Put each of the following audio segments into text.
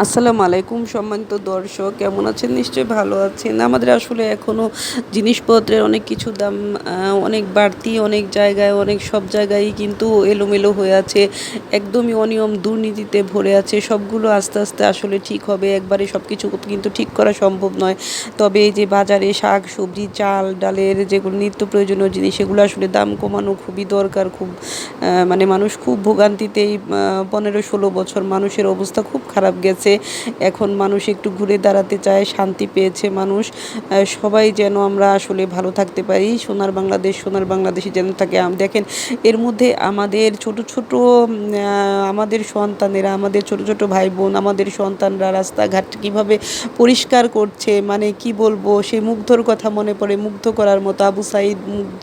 আসসালামু আলাইকুম সম্মানিত দর্শক, কেমন আছেন? নিশ্চয়ই ভালো আছেন। আমাদের আসলে এখনও জিনিসপত্রের অনেক কিছু দাম অনেক বাড়তি, অনেক জায়গায়, অনেক সব জায়গায় কিন্তু এলোমেলো হয়ে আছে। একদমই অনিয়ম দুর্নীতিতে ভরে আছে। সবগুলো আস্তে আস্তে আসলে ঠিক হবে। একবারে সব কিছু কিন্তু ঠিক করা সম্ভব নয়। তবে এই যে বাজারে শাক, সবজি, চাল, ডালের যেগুলো নিত্য প্রয়োজনীয় জিনিস সেগুলো আসলে দাম কমানো খুবই দরকার। খুব মানে মানুষ খুব ভোগান্তিতেই পনেরো ষোলো বছর মানুষের অবস্থা খুব খারাপ গেছে। এখন মানুষ একটু ঘুরে দাঁড়াতে চায়, শান্তি পেয়েছে মানুষ। সবাই যেন আমরা আসলে ভালো থাকতে পারি। সোনার বাংলাদেশ, সোনার বাংলাদেশে যেন থাকে। দেখেন, এর মধ্যে আমাদের ছোট ছোট আমাদের সন্তানেরা, আমাদের ছোট ছোট ভাই বোন আমাদের সন্তানরা রাস্তাঘাট কীভাবে পরিষ্কার করছে মানে কি বলব, সে মুগ্ধর কথা মনে পড়ে। মুগ্ধ করার মতো আবু সাইদ মুগ্ধ।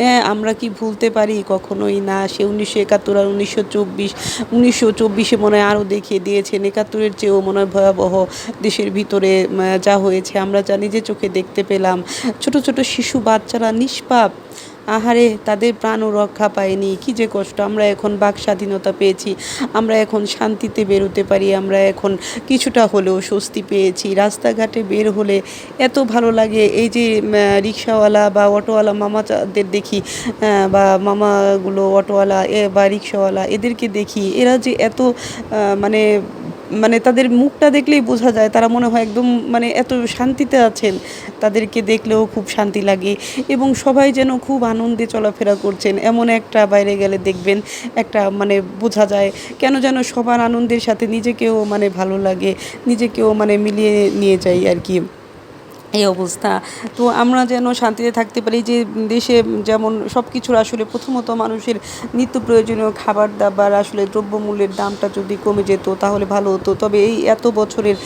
হ্যাঁ আমরা কি ভুলতে পারি? কখনোই না। সে উনিশশো একাত্তর আর উনিশশো চব্বিশ, উনিশশো চব্বিশে মনে হয় আরও দেখিয়ে দিয়েছেন। একাত্তরের চেয়েও মনে হয় ভয়াবহ দেশের ভিতরে যা হয়েছে। আমরা যা নিজে চোখে দেখতে পেলাম, ছোট ছোট শিশু বাচ্চারা নিষ্পাপ। আহারে, তাদের প্রাণও রক্ষা পায়নি। কি যে কষ্ট, আমরা এখন বাক স্বাধীনতা পেয়েছি। আমরা এখন শান্তিতে বেরোতে পারি। আমরা এখন কিছুটা হলেও স্বস্তি পেয়েছি। রাস্তাঘাটে বের হলে এত ভালো লাগে। এই যে রিক্সাওয়ালা বা অটোওয়ালা মামাদের দেখি বা মামাগুলো অটোওয়ালা বা রিক্সাওয়ালা, এদেরকে দেখি, এরা যে এত মানে মানে তাদের মুখটা দেখলেই বোঝা যায়, তারা মনে হয় একদম মানে এত শান্তিতে আছেন, তাদেরকে দেখলেও খুব শান্তি লাগে এবং সবাই যেন খুব আনন্দে চলাফেরা করছেন। এমন একটা বাইরে গেলে দেখবেন একটা মানে বোঝা যায় কেন যেন সবার আনন্দের সাথে নিজেকেও মানে ভালো লাগে, নিজেকেও মানে মিলিয়ে নিয়ে যাই আর কি। এই অবস্থা। তো আমরা যেন শান্তিতে থাকতে পারি যে দেশে যেমন সব কিছুর আসলে প্রথমত মানুষের নিত্য প্রয়োজনীয় খাবার দাবার আসলে দ্রব্যমূল্যের দামটা যদি কমে যেত তাহলে ভালো হতো। তবে এই এত বছরের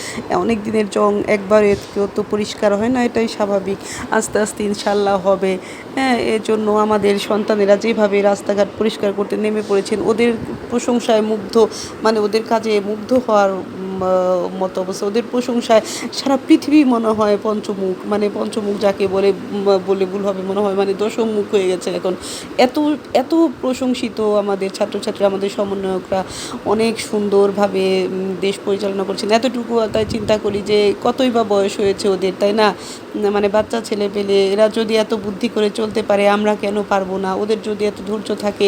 অনেক দিনের জং একবারে কেউ তো পরিষ্কার হয় না, এটাই স্বাভাবিক। আস্তে আস্তে ইনশাল্লাহ হবে। হ্যাঁ এর জন্য আমাদের সন্তানেরা যেভাবে রাস্তাঘাট পরিষ্কার করতে নেমে পড়েছেন, ওদের প্রশংসায় মুগ্ধ মানে ওদের কাজে মুগ্ধ হওয়ার মতো অবস্থা। ওদের প্রশংসায় সারা পৃথিবী মনে হয় পঞ্চমুখ মানে পঞ্চমুখ যাকে বলে বলে ভুল হবে, মনে হয় মানে দশম মুখ হয়ে গেছে এখন। এত এত প্রশংসিত আমাদের ছাত্রছাত্রী, আমাদের সমন্বয়করা অনেক সুন্দরভাবে দেশ পরিচালনা করছেন। এতটুকু তাই চিন্তা করি যে কতই বা বয়স হয়েছে ওদের, তাই না? মানে বাচ্চা, ছেলে পেলে এরা যদি এত বুদ্ধি করে চলতে পারে, আমরা কেন পারব না? ওদের যদি এত ধৈর্য থাকে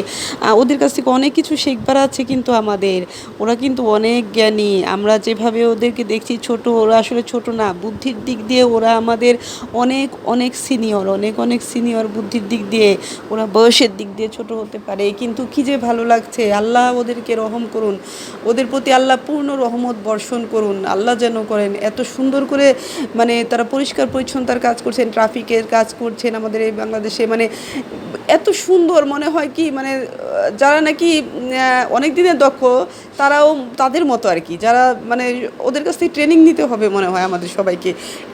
ওদের কাছ থেকে অনেক কিছু শেখবার আছে কিন্তু আমাদের। ওরা কিন্তু অনেক জ্ঞানী, আমরা যেভাবে ওদেরকে দেখছি, ছোট, ওরা আসলে ছোট না, বুদ্ধির দিক দিয়ে ওরা আমাদের অনেক অনেক সিনিয়র অনেক অনেক সিনিয়র বুদ্ধির দিক দিয়ে ওরা বয়সের দিক দিয়ে ছোট হতে পারে। কিন্তু কি যে ভালো লাগছে, আল্লাহ ওদেরকে রহম করুন, ওদের প্রতি আল্লাহ পূর্ণ রহমত বর্ষণ করুন। আল্লাহ যেন করেন, এত সুন্দর করে মানে তারা পরিষ্কার পরিচ্ছন্নতার কাজ করছেন, ট্রাফিকের কাজ করছেন আমাদের এই বাংলাদেশে মানে এত সুন্দর মনে হয় কি মানে যারা নাকি অনেক দিনের দক্ষ, তারাও তাদের মতো আর কি। যারা মানে ওদের কাছ থেকে ট্রেনিং নিতে হবে মনে হয় আমাদের সবাইকে।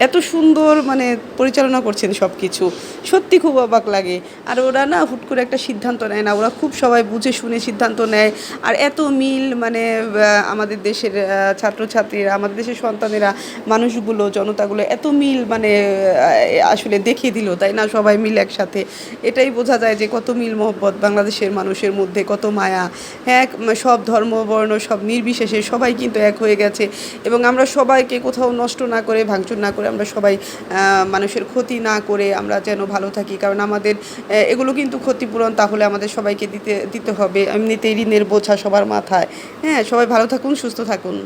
এত সুন্দর মানে পরিচালনা করছেন সব কিছু সত্যি খুব অবাক লাগে। আর ওরা না হুট করে একটা সিদ্ধান্ত নেয় না। ওরা খুব সবাই বুঝে শুনে সিদ্ধান্ত নেয়। আর এত মিল মানে আমাদের দেশের ছাত্রছাত্রীরা, আমাদের দেশের সন্তানেরা, মানুষগুলো, জনতাগুলো এত মিল মানে আসলে দেখিয়ে দিল, তাই না? সবাই মিল একসাথে। এটাই বোঝা যায় যে কত মিল মহব্বত বাংলাদেশের মানুষের মধ্যে, কত মায়া। এক সব ধর্ম বর্ণ সব নির্বিশেষে সবাই কিন্তু এক হয়ে গেছে এবং আমরা সবাইকে কোথাও নষ্ট না করে, ভাঙচুর না করে আমরা সবাই মানুষের ক্ষতি না করে আমরা যেন ভালো থাকি। কারণ আমাদের এগুলো কিন্তু ক্ষতিপূরণ তাহলে আমাদের সবাইকে দিতে দিতে হবে। এমনিতেই ঋণের বোঝা সবার মাথায়। হ্যাঁ সবাই ভালো থাকুন, সুস্থ থাকুন।